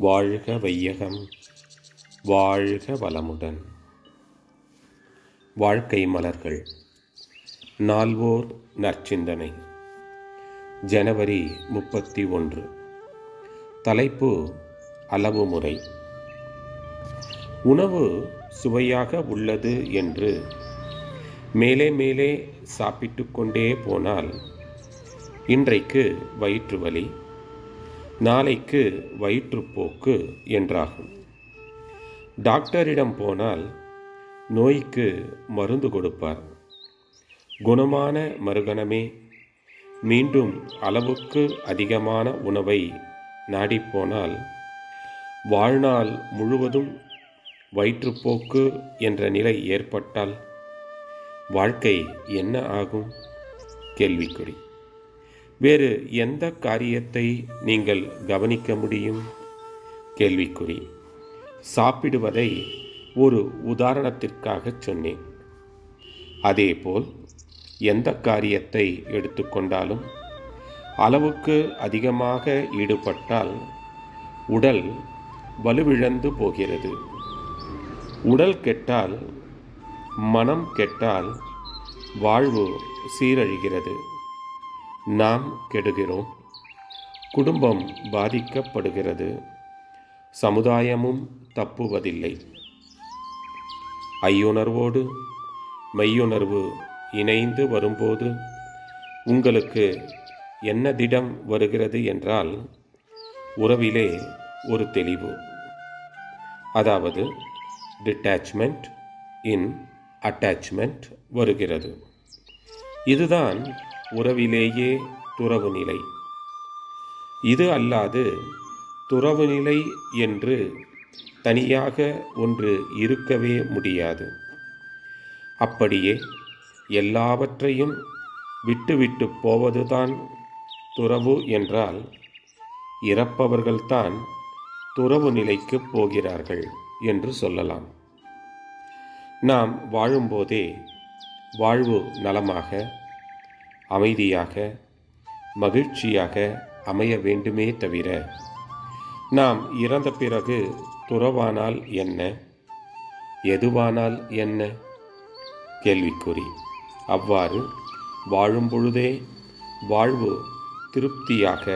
வாழ்க வையகம் வாழ்க வளமுடன். வாழ்க்கை மலர்கள் நால்வோர் நற்சிந்தனை. ஜனவரி முப்பத்தி ஒன்று. தலைப்பு அளவு முறை உணவு சுவையாக உள்ளது என்று மேலே மேலே சாப்பிட்டு கொண்டே போனால் இன்றைக்கு வயிற்று வலி நாளைக்கு வயிற்றுப்போக்கு என்றாகும். டாக்டரிடம் போனால் நோய்க்கு மருந்து கொடுப்பார். குணமான மறுகணமே மீண்டும் அளவுக்கு அதிகமான உணவை நாடிப்போனால் வாழ்நாள் முழுவதும் வயிற்றுப்போக்கு என்ற நிலை ஏற்பட்டால் வாழ்க்கை என்ன ஆகும்? கேள்விக்குறி. வேறு எந்த காரியத்தை நீங்கள் கவனிக்க முடியும்? கேள்விக்குறி. சாப்பிடுவதை ஒரு உதாரணத்திற்காக சொன்னேன். அதேபோல் எந்த காரியத்தை எடுத்துக்கொண்டாலும் அளவுக்கு அதிகமாக ஈடுபட்டால் உடல் வலுவிழந்து போகிறது. உடல் கெட்டால் மனம் கெட்டால் வாழ்வு சீரழிகிறது. நாம் கெடுகிறோம். குடும்பம் பாதிக்கப்படுகிறது. சமுதாயமும் தப்புவதில்லை. ஐயுணர்வோடு மெய்யுணர்வு இணைந்து வரும்போது உங்களுக்கு என்ன திடம் வருகிறது என்றால் உறவிலே ஒரு தெளிவு. அதாவது டிட்டாச்மெண்ட் இன் அட்டாச்மெண்ட் வருகிறது. இதுதான் உறவிலேயே துறவு நிலை இது அல்லாது துறவு நிலை என்று தனியாக ஒன்று இருக்கவே முடியாது. அப்படியே எல்லாவற்றையும் விட்டுவிட்டு போவதுதான் துறவு என்றால் இறப்பவர்கள்தான் துறவு நிலைக்கு போகிறார்கள் என்று சொல்லலாம். நாம் வாழும்போதே வாழ்வு நலமாக அமைதியாக மகிழ்ச்சியாக அமைய வேண்டுமே தவிர நாம் இறந்த பிறகு துறவானால் என்ன? எதுவானால் என்ன? கேள்விக்குறி. அவ்வாறு வாழும் பொழுதே வாழ்வு திருப்தியாக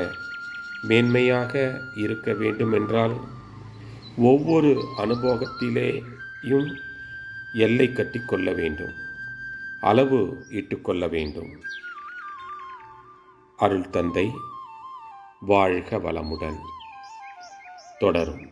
மேன்மையாக இருக்க வேண்டுமென்றால் ஒவ்வொரு அனுபவத்திலேயும் எல்லை கட்டிக்கொள்ள வேண்டும். அளவு இட்டுக்கொள்ள வேண்டும். அருள் தந்தை வாழ்க வளமுடன். தொடரும்.